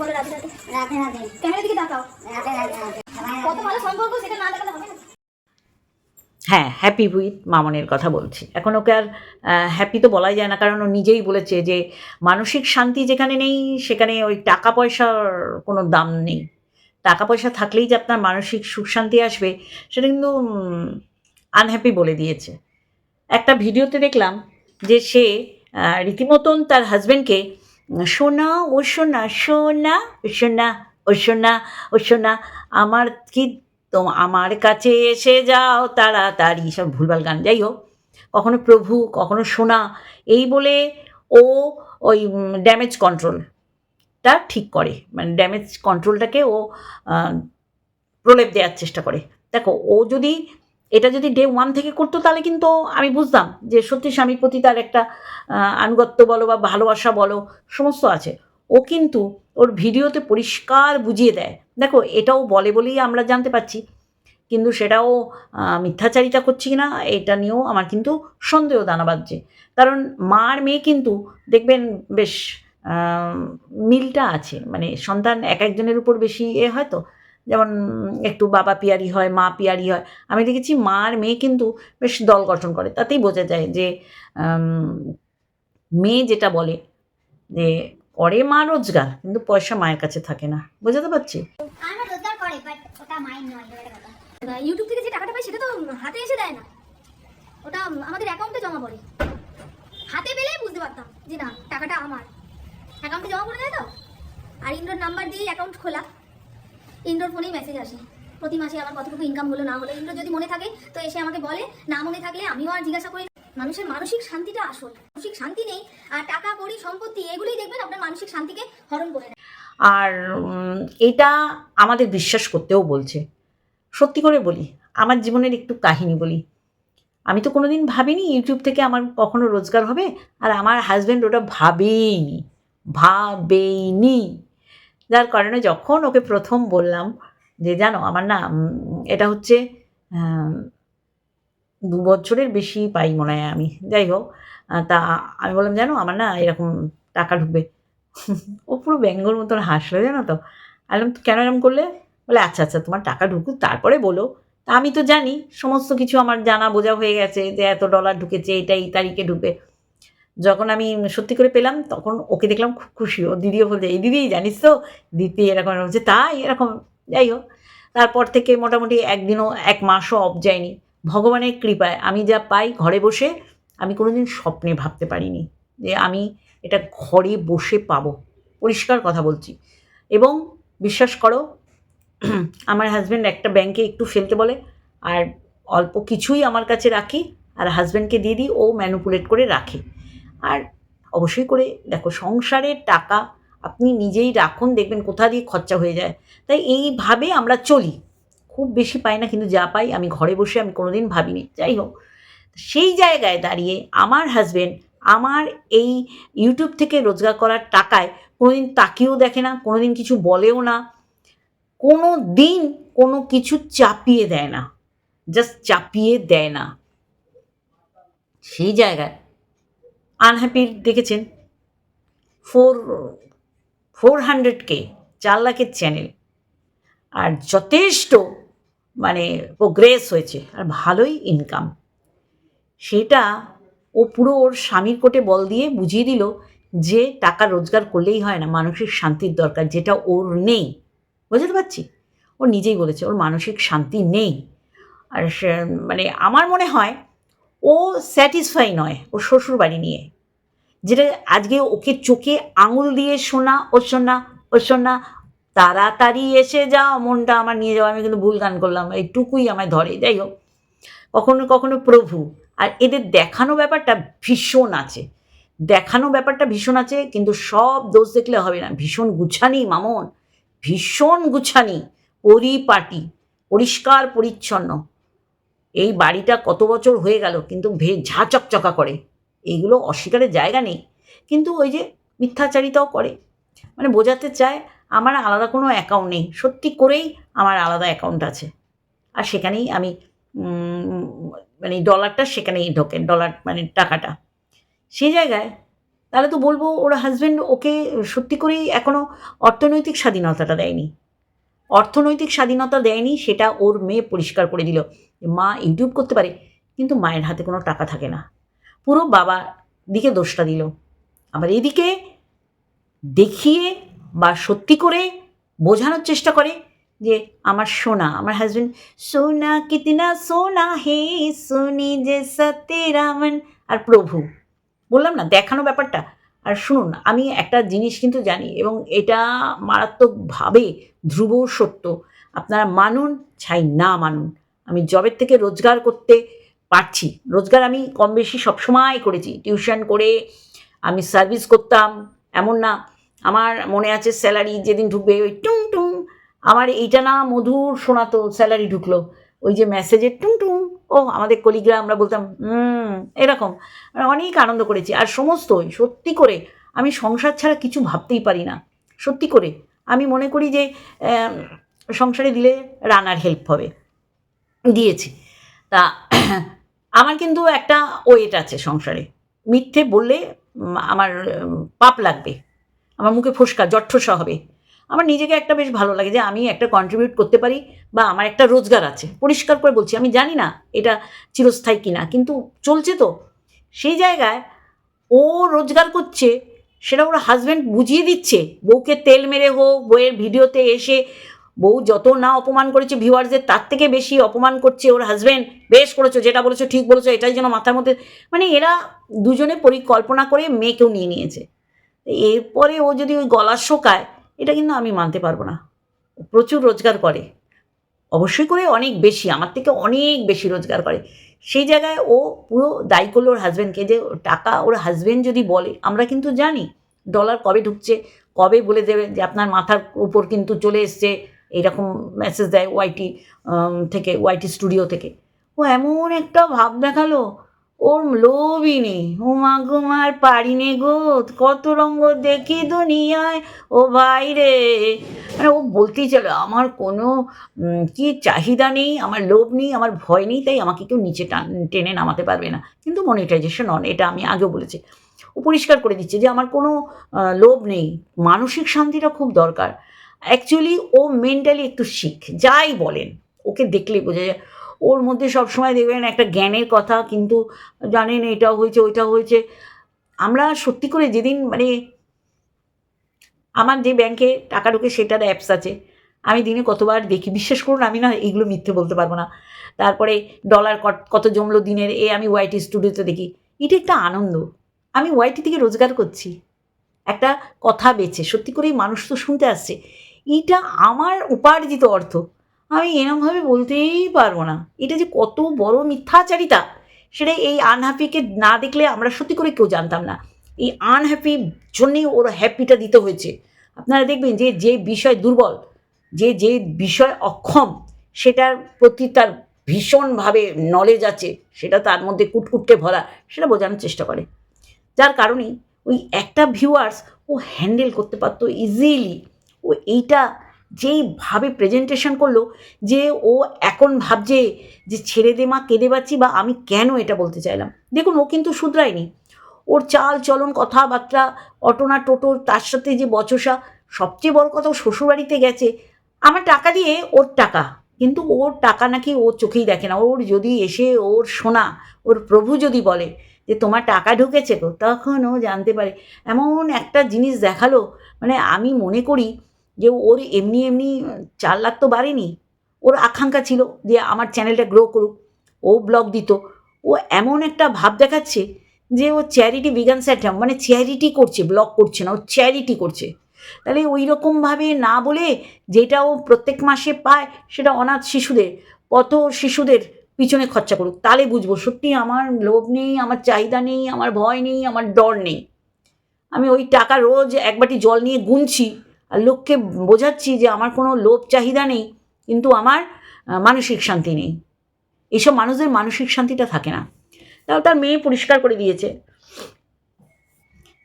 বলো রাধে রাধে। রাধে রাধে। ক্যামেরা দিকে তাকাও। রাধে রাধে রাধে। কত ভালো সম্পর্ক সেটা না দেখালে হবে না। হ্যাঁ হ্যাপি উইথ মামনের কথা বলছি। এখন ওকে আর হ্যাপি তো বলাই যায় না কারণ ও নিজেই বলেছে যে মানসিক শান্তি যেখানে নেই সেখানে ওই টাকা পয়সার কোনো দাম নেই। টাকা পয়সা থাকলেই যে আপনার মানসিক সুখ শান্তি আসবে সেটা কিন্তু আনহ্যাপি বলে দিয়েছে। একটা ভিডিওতে দেখলাম যে সে রীতিমতন তার হাজব্যান্ডকে সোনা ও সোনা ও সোনা ও সোনা ও সোনা আমার কি তো আমার কাছে এসে যাও তাড়াতাড়ি। সব ভুলভাল গান। যাই হোক, কখনো প্রভু, কখনো সোনা এই বলে ও ওই ড্যামেজ কন্ট্রোলটা ঠিক করে। মানে ড্যামেজ কন্ট্রোলটাকে ও প্রলেপ দেওয়ার চেষ্টা করে। দেখো, ও যদি এটা যদি ডে ওয়ান থেকে করতো, তাহলে কিন্তু আমি বুঝতাম যে সত্যি স্বামীর প্রতি তার একটা আনুগত্য বলো বা ভালোবাসা বলো, সমস্ত আছে। ও কিন্তু ওর ভিডিওতে পরিষ্কার বুঝিয়ে দেয়। দেখো, এটাও বলে বলেই আমরা জানতে পারছি। কিন্তু সেটাও মিথ্যাচারিতা করছি না এটা নিয়েও আমার কিন্তু সন্দেহ দানা বাজছে কারণ মার মেয়ে কিন্তু দেখবেন বেশ মিলটা আছে। মানে সন্তান এক একজনের উপর বেশি এ হয় তো। যেমন একটু বাবা পিয়ারি হয়, মা পিয়ারি হয়। আমি দেখেছি মার মেয়ে কিন্তু বেশ দল গঠন করে। তাতেই বোঝা যায় যে মেয়ে যেটা বলে যে, করে মা রোজগার, কিন্তু পয়সা মায়ের কাছে থাকে না। বোঝাতে পারছি? ইউটিউব থেকে যে টাকাটা পাই, সেটা তো হাতে এসে দেয় না। ওটা আমাদের অ্যাকাউন্টে জমা পড়ে। হাতে পেলেই বুঝতে পারতাম যে না, টাকাটা আমার। অ্যাকাউন্টে জমা পড়ে দেয় তো? আর ইন্ডোর নাম্বার দিয়ে অ্যাকাউন্ট খোলা। ইন্ডোর ফোনেই মেসেজ আসে। প্রতি মাসে আমার কতটুকু ইনকাম হলো না হলো ইন্ডোর যদি মনে থাকে, তো এসে আমাকে বলে, না মনে থাকলে আমিও আর জিজ্ঞাসা করি মানুষের মানসিক শান্তিটা আসল। মানসিক শান্তি নেই, আর টাকা কড়ি সম্পত্তি, এগুলোই দেখবেন আপনার মানসিক শান্তিকে হরণ করে আর এটা আমাদের বিশ্বাস করতেও বলছে। সত্যি করে বলি, আমার জীবনের একটু কাহিনী বলি। আমি তো কোনোদিন ভাবিনি ইউটিউব থেকে আমার কখনো রোজগার হবে, আর আমার হাজব্যান্ড ওটা ভাবেইনি। ভাবেইনি। যার কারণে যখন ওকে প্রথম বললাম যে, জানো, আমার না এটা হচ্ছে দু বছরের বেশি পাই মনে হয় আমি। যাই হোক তা আমি বললাম, জানো, আমার না এরকম টাকা ঢুকবে। ও পুরো ব্যঙ্গর মতন হাসলো, জানো তো। আমি কেন এরকম করলে? বলে আচ্ছা আচ্ছা তোমার টাকা ঢুকুক, তারপরে বলো। তা আমি তো জানি, সমস্ত কিছু আমার জানা বোঝা হয়ে গেছে যে, এত ডলার ঢুকেছে, এটা এই তারিখে ঢুকবে। যখন আমি সত্যি করে পেলাম, তখন ওকে দেখলাম খুব খুশি। ও দিদিও বলছে, এই দিদি, জানিস তো দিদি এরকম হচ্ছে তাই, এরকম। যাই হোক, তারপর থেকে মোটামুটি একদিনও এক মাসও অফ যায়নি। ভগবানের কৃপায় আমি যা পাই ঘরে বসে, আমি কোনোদিন স্বপ্নে ভাবতে পারিনি যে আমি এটা ঘরে বসে পাবো। পরিষ্কার কথা বলছি। এবং বিশ্বাস করো, আমার হাজব্যান্ড একটা ব্যাংকে একটু ফেলতে বলে, আর অল্প কিছুই আমার কাছে রাখি, আর হাজব্যান্ডকে দিয়ে দিই, ও ম্যানুপুলেট করে রাখে। আর অবশ্যই করে দেখো, সংসারের টাকা আপনি নিজেই রাখুন, দেখবেন কোথা দিয়ে খরচা হয়ে যায়। তাই এইভাবে আমরা চলি। খুব বেশি পাই না, কিন্তু যা পাই, আমি ঘরে বসে আমি কোনোদিন ভাবিনি। যাই হোক, সেই জায়গায় দাঁড়িয়ে আমার হাজব্যান্ড আমার এই ইউটিউব থেকে রোজগার করার টাকায় কোনোদিন তাকিয়েও দেখে না, কোনোদিন কিছু বলেও না, কোনো দিন কোনো কিছু চাপিয়ে দেয় না। জাস্ট চাপিয়ে দেয় না। সেই জায়গায় আনহ্যাপি দেখেছেন? ফোর ফোর হান্ড্রেড কে চার লাখের চ্যানেল। আর যথেষ্ট মানে প্রোগ্রেস হয়েছে, আর ভালোই ইনকাম সেটা ও পুরো ওর স্বামীর কোটে বল দিয়ে বুঝিয়ে দিল যে টাকা রোজগার করলেই হয় না, মানসিক শান্তির দরকার, যেটা ওর নেই। বুঝতে পারছি? ও নিজেই বলেছে, ওর মানসিক শান্তি নেই। আর মানে আমার মনে হয় ও স্যাটিসফাই নয় ওর শ্বশুর বাড়ি নিয়ে। যেটা আজকে ওকে চোখে আঙুল দিয়ে শোনা, ও শোনা ও শোনা, তাড়াতাড়ি এসে যাও, মনটা আমার নিয়ে যাওয়া আমি কিন্তু ভুল গান করলাম, এইটুকুই আমায় ধরে, যাই হোক। কখনো কখনো প্রভু, আর এদের দেখানো ব্যাপারটা ভীষণ আছে। দেখানো ব্যাপারটা ভীষণ আছে, কিন্তু সব দোষ দেখলে হবে না। ভীষণ গুছানি, মামন। ভীষণ গুছানি, পরিপাটি, পরিষ্কার, পরিচ্ছন্ন। এই বাড়িটা কত বছর হয়ে গেল কিন্তু ভে ঝা চকচকা করে। এইগুলো অস্বীকারের জায়গা নেই, কিন্তু ওই যে মিথ্যাচারিতাও করে। মানে বোঝাতে চায় আমার আলাদা কোনো অ্যাকাউন্ট নেই, সত্যি করেই আমার আলাদা অ্যাকাউন্ট আছে। আর সেখানেই আমি মানে ডলারটা সেখানেই ঢোকে ডলার মানে টাকাটা। সেই জায়গায় তাহলে তো বলব ওর হাজব্যান্ড ওকে সত্যি করেই এখনও অর্থনৈতিক স্বাধীনতাটা দেয়নি। অর্থনৈতিক স্বাধীনতা দেয়নি, সেটা ওর মেয়ে পরিষ্কার করে দিল। মা ইউটিউব করতে পারে, কিন্তু মায়ের হাতে কোনো টাকা থাকে না। পুরো বাবা দিকে দোষটা দিল। আবার এদিকে দেখিয়ে বা সত্যি করে বোঝানোর চেষ্টা করে যে আমার সোনা, আমার হাজব্যান্ড সোনা কিতনা সোনা হে, সোনি যে সত্যরামন আর প্রভু, বললাম না, দেখানো ব্যাপারটা আর শুনুন, আমি একটা জিনিস কিন্তু জানি এবং এটা মারাত্মকভাবে ধ্রুব সত্য। আপনারা মানুন চাই না মানুন। আমি জবের থেকে রোজগার করতে পারছি। রোজগার আমি কম বেশি সবসময় করেছি। টিউশন করে আমি সার্ভিস করতাম, এমন না। আমার মনে আছে স্যালারি যেদিন ঢুকবে ওই টুং টুং। আমার এইটা না মধুর শোনাতো স্যালারি ঢুকলো। ওই যে মেসেজের টুং টুং। ও আমাদের কলিগরা আমরা বলতাম, হুম, এরকম। অনেক আনন্দ করেছি। আর সমস্তই, সত্যি করে, আমি সংসার ছাড়া কিছু ভাবতেই পারি না। সত্যি করে, আমি মনে করি যে সংসারে দিলে রানার হেল্প হবে। দিয়েছি। তা, আমার কিন্তু একটা ওয়েট আছে সংসারে। মিথ্যে বললে আমার পাপ লাগবে। আমার মুখে ফোসকা জট্ঠসা হবে। আমার নিজেকে একটা বেশ ভালো লাগে যে আমি একটা কন্ট্রিবিউট করতে পারি বা আমার একটা রোজগার আছে। পরিষ্কার করে বলছি, আমি জানি না এটা চিরস্থায়ী কিনা, কিন্তু চলছে তো। সেই জায়গায় ও রোজগার করছে, সেটা ওর হাজব্যান্ড বুঝিয়ে দিচ্ছে। বউকে তেল মেরে হোক, বউয়ের ভিডিওতে এসে বউ যত না অপমান করেছে ভিউয়ার্সদের তার থেকে বেশি অপমান করছে ওর হাজব্যান্ড বেশ করেছ, যেটা বলেছ, ঠিক বলেছ, এটাই যেন মাথার মধ্যে মানে এরা দুজনে পরিকল্পনা করে মেয়েকেও নিয়ে নিয়েছে। এরপরে ও যদি ওই গলা শোকায় এটা কিন্তু আমি মানতে পারব না। প্রচুর রোজগার করে। অবশ্যই করে অনেক বেশি, আমার থেকে অনেক বেশি রোজগার করে। সেই জায়গায় ও পুরো দায়ী করল ওর হাজব্যান্ডকে যে টাকা ওর হাজব্যান্ড যদি বলে, আমরা কিন্তু জানি ডলার কবে ঢুকছে, কবে বলে দেবে যে আপনার মাথার উপর কিন্তু চলে এসছে এইরকম মেসেজ দেয় ওয়াইটি থেকে ওয়াইটি স্টুডিও থেকে। ও এমন একটা ভাব দেখাল ওর লোভই নেই ও মা গোমার পারি নে গো কত রঙ্গ দেখি দুনিয়ায়, ও ভাই রে। মানে ও বলতেই চলো, আমার কোনো কি চাহিদা নেই, আমার লোভ নেই, আমার ভয় নেই, তাই আমাকে কেউ নিচে টান, টেনে নামাতে পারবে না। কিন্তু মনিটাইজেশন অন এটা আমি আগেও বলেছি। ও পরিষ্কার করে দিচ্ছে যে আমার কোনো লোভ নেই, মানসিক শান্তিটা খুব দরকার। অ্যাকচুয়ালি ও মেন্টালি একটু শিখ, যাই বলেন, ওকে দেখলেই বোঝা যায় ওর মধ্যে সবসময় দেখবেন একটা জ্ঞানের কথা, কিন্তু জানেন এটাও হয়েছে, ওইটাও হয়েছে। আমরা সত্যি করে যেদিন মানে আমার যে ব্যাংকে টাকা ঢোকে সেটার অ্যাপস আছে। আমি দিনে কতবার দেখি, বিশ্বাস করুন, আমি না এগুলো মিথ্যে বলতে পারব না। তারপরে ডলার কত- কত জমলো দিনের, এ আমি ওয়াইটি স্টুডিওতে দেখি। এটা একটা আনন্দ। আমি ওয়াইটি থেকে রোজগার করছি। একটা কথা বেছে সত্যি করেই মানুষ তো শুনতে আসছে। এটা আমার উপার্জিত অর্থ। আমি এরমভাবে বলতেই পারব না। এটা যে কত বড় মিথ্যাচারিতা, সেটা এই আনহ্যাপিকে না দেখলে আমরা সত্যি করে কেউ জানতাম না। এই আনহ্যাপি জন্যেই ওর হ্যাপিটা দিতে হয়েছে। আপনারা দেখবেন যে যে বিষয় দুর্বল, যে যে বিষয় অক্ষম, সেটার প্রতি তার ভীষণভাবে নলেজ আছে, সেটা তার মধ্যে কুটকুটকে ভরা, সেটা বোঝানোর চেষ্টা করে। যার কারণে ওই একটা ভিউয়ার্স ও হ্যান্ডেল করতে পারতো ইজিলি ও এইটা যেইভাবে প্রেজেন্টেশন করল যে ও এখন ভাবছে যে ছেড়ে দে মা, কেঁদে পাচ্ছি বা আমি কেন এটা বলতে চাইলাম। দেখুন, ও কিন্তু শুধরায়নি। ওর চাল চলন কথাবার্তা অটোনা টোটো, তার সাথে যে বচসা, সবচেয়ে বড় কথা শ্বশুরবাড়িতে গেছে। আমার টাকা দিয়ে ওর টাকা, কিন্তু ওর টাকা নাকি ওর চোখেই দেখে না। ওর যদি এসে ওর শোনা ওর প্রভু যদি বলে যে তোমার টাকা ঢুকেছে তো তখন ও জানতে পারে। এমন একটা জিনিস দেখাল মানে আমি মনে করি যে ওর এমনি এমনি চার লাখ তো বাড়েনি। ওর আকাঙ্ক্ষা ছিল যে আমার চ্যানেলটা গ্রো করুক। ও ব্লগ দিত। ও এমন একটা ভাব দেখাচ্ছে যে ও চ্যারিটি বিগান স্যাটাম মানে চ্যারিটি করছে ব্লগ করছে না ও চ্যারিটি করছে। তাহলে ওই রকমভাবে না বলে যেটা ও প্রত্যেক মাসে পায় সেটা অনাথ শিশুদের কত শিশুদের পিছনে খরচা করুক। তাহলে বুঝব সত্যি আমার লোভ নেই আমার চাহিদা নেই আমার ভয় নেই আমার ডর নেই। আমি ওই টাকা রোজ এক বাটি জল নিয়ে গুনছি লোককে বোঝাচ্ছি যে আমার কোনো লোভ চাহিদা নেই, কিন্তু আমার মানসিক শান্তি নেই। এইসব মানুষদের মানসিক শান্তিটা থাকে না। তাও তার মেয়ে পরিষ্কার করে দিয়েছে।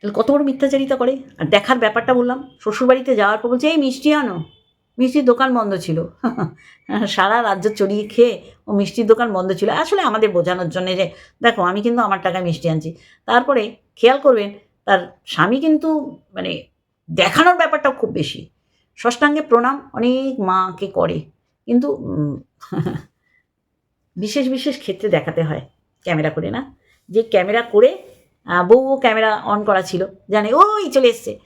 কত বড় মিথ্যাচারিতা করে? আর দেখার ব্যাপারটা বললাম, শ্বশুরবাড়িতে যাওয়ার পর বলছে, এই মিষ্টি আনো। মিষ্টির দোকান বন্ধ ছিল। সারা রাজ্য চড়িয়ে খেয়ে ও মিষ্টির দোকান বন্ধ ছিল। আসলে আমাদের বোঝানোর জন্য যে, দেখো, আমি কিন্তু আমার টাকায় মিষ্টি আনছি। তারপরে খেয়াল করবেন, তার স্বামী কিন্তু মানে দেখানোর ব্যাপারটা খুব বেশি। ষষ্ঠাঙ্গে প্রণাম অনেক মাকে করে। কিন্তু বিশেষ বিশেষ ক্ষেত্রে দেখাতে হয় ক্যামেরা করে না। যে ক্যামেরা করে বউ ক্যামেরা অন করা ছিল, জানে, ওই চলে এসছে।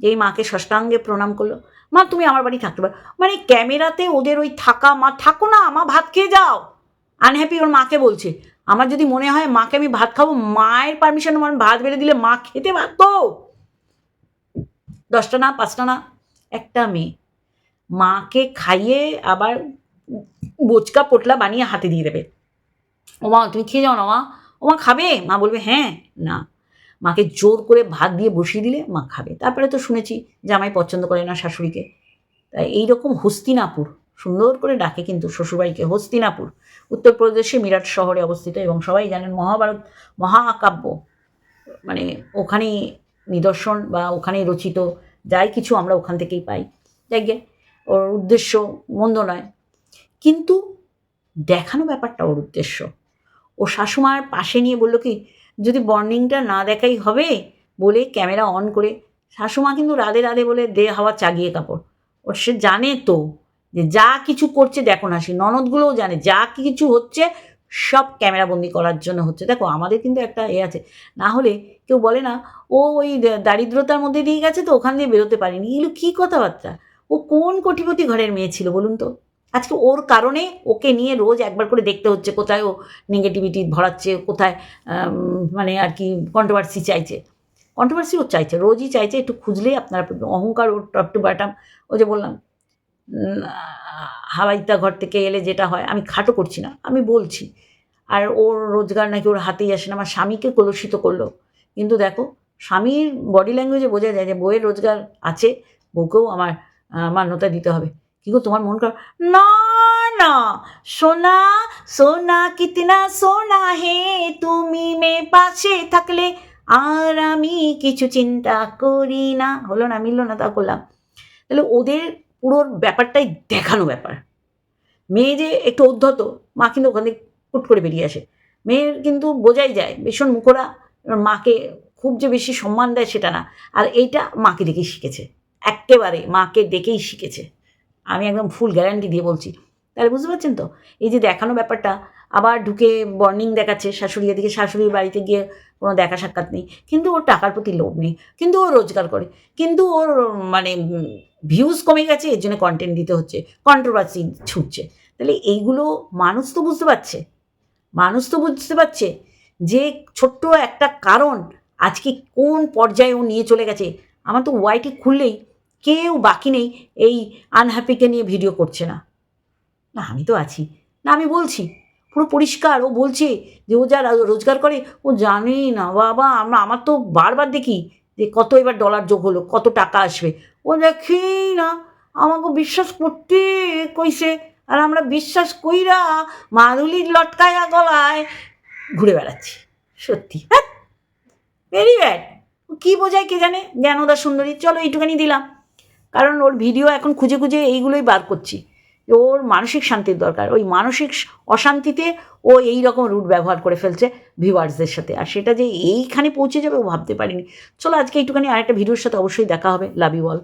এই মাকে ষষ্ঠাঙ্গে প্রণাম করল, মা, তুমি আমার বাড়ি থাকতে পারো। মানে ক্যামেরাতে ওদের ওই থাকা, মা, থাকো না, মা, ভাত খেয়ে যাও। আনহ্যাপি ওর মাকে বলছে। আমার যদি মনে হয় মাকে আমি ভাত খাব, মায়ের পারমিশন আমার ভাত বেড়ে দিলে মা খেতে পারতো দশটা না, পাঁচটা না, একটা মেয়ে। মাকে খাইয়ে আবার বোচকা পোটলা বানিয়ে হাতে দিয়ে দেবে। ও মা, তুমি খেয়ে যাও না মা। ও মা খাবে? মা বলবে হ্যাঁ। না। মাকে জোর করে ভাত দিয়ে বসিয়ে দিলে মা খাবে। তারপরে তো শুনেছি জামাই পছন্দ করে না শাশুড়িকে। তাই এইরকম হস্তিনাপুর, সুন্দর করে ডাকে কিন্তু শ্বশুরবাড়িকে হস্তিনাপুর। উত্তরপ্রদেশে মিরাট শহরে অবস্থিত এবং সবাই জানেন মহাভারত মহাকাব্য। মানে ওখানেই নিদর্শন বা ওখানেই রচিত যাই কিছু আমরা ওখান থেকেই পাই। যাই গে, ওর উদ্দেশ্য মন্দ নয়। কিন্তু দেখানো ব্যাপারটা ওর উদ্দেশ্য। ও শাশুমার পাশে নিয়ে বলল কি যদি বর্নিংটা না দেখাই হবে বলে ক্যামেরা অন করে শাশুমা কিন্তু রাধে রাধে বলে দে হাওয়া চাগিয়ে কাপড়। ওর সে জানে তো যে যা কিছু করছে দেখো না সে ননদগুলোও জানে। যা কিছু হচ্ছে সব ক্যামেরাবন্দি করার জন্য হচ্ছে। দেখো, আমাদের কিন্তু একটা এ আছে। না হলে কেউ বলে না, ও ওই দারিদ্রতার মধ্যে দিয়ে গেছে তো, ওখান দিয়ে বেরোতে পারিনি। এগুলো কী কথাবার্তা? ও কোন কোটিপতি ঘরের মেয়ে ছিল বলুন তো? আজকে ওর কারণে ওকে নিয়ে রোজ একবার করে দেখতে হচ্ছে কোথায় ও নেগেটিভিটি ভরাচ্ছে, কোথায় মানে আর কি কন্ট্রোভার্সি চাইছে। কন্ট্রোভার্সি ও চাইছে, রোজই চাইছে, একটু খুঁজলেই আপনারা অহংকার ওর টপ টু বাটাম ও যে বললাম হাওয়াইতা ঘর থেকে এলে যেটা হয়, আমি খাটো করছি না, আমি বলছি। আর ওর রোজগার নাকি ওর হাতেই আসে না, আমার স্বামীকে কলুষিত করল। কিন্তু দেখো, স্বামীর বডি ল্যাঙ্গুয়েজে বোঝা যায় যে বইয়ের রোজগার আছে, বউকেও আমার, মান্যতা দিতে হবে। কি গো, তোমার মন কর না না, সোনা সোনা কিতনা সোনা হে, তুমি মে পাশে থাকলে আর আমি কিছু চিন্তা করি না। হলো না, মিললো না, তা করলাম। তাহলে ওদের পুরো ব্যাপারটাই দেখানো ব্যাপার। মেয়ে যে একটু উদ্ধত, মা কিন্তু ওখান ফুট করে বেরিয়ে আসে। মেয়ের কিন্তু বোঝাই যায়, ভীষণ মুখরা মাকে খুব যে বেশি সম্মান দেয় সেটা না। আর এইটা মাকে দেখেই শিখেছে। একেবারে মাকে দেখেই শিখেছে। আমি একদম ফুল গ্যারান্টি দিয়ে বলছি। তাহলে বুঝতে পারছেন তো? এই যে দেখানো ব্যাপারটা, আবার ঢুকে বর্নিং দেখাচ্ছে শাশুড়ি এদিকে, শাশুড়ির বাড়িতে গিয়ে কোনো দেখা সাক্ষাৎ নেই। কিন্তু ওর টাকার প্রতি লোভ নেই। কিন্তু ও রোজগার করে। কিন্তু ওর মানে ভিউজ কমে গেছে, এর জন্য কন্টেন্ট দিতে হচ্ছে কন্ট্রোভার্সি ছুটছে। তাহলে এইগুলো মানুষ তো বুঝতে পারছে। মানুষ তো বুঝতে পারছে যে ছোট্ট একটা কারণ আজকে কোন পর্যায়ে ও নিয়ে চলে গেছে। আমার তো ওয়াইটি খুললেই কেউ বাকি নেই এই আনহ্যাপিকে নিয়ে ভিডিও করছে না। না, আমি তো আছি। না, আমি বলছি। পুরো পরিষ্কার, ও বলছে যে ও যা রোজগার করে, ও জানেই না, বাবা, আমরা, আমার তো বারবার দেখি যে কত এবার ডলার যোগ হলো, কত টাকা আসবে। ও দেখেই না, আমাকে বিশ্বাস করতে কইছে, আর আমরা বিশ্বাস কইরা মাদুলির লটকায়া গলায় ঘুরে বেড়াচ্ছি, সত্যি। হ্যাঁ ভেরি ব্যাড কী বোঝায় কে জানে? জ্ঞানদা সুন্দরী, চলো এইটুখানি দিলাম। কারণ ওর ভিডিও এখন খুঁজে খুঁজে এইগুলোই বার করছি। ওর মানসিক শান্তির দরকার। ওই মানসিক অশান্তিতে ও এই রকম রুট ব্যবহার করে ফেলছে ভিউয়ার্সদের সাথে। আর সেটা যে এইখানে পৌঁছে যাবে ও ভাবতে পারিনি। চলো আজকে একটুখানি আরেকটা ভিডিওর সাথে অবশ্যই দেখা হবে। Love you all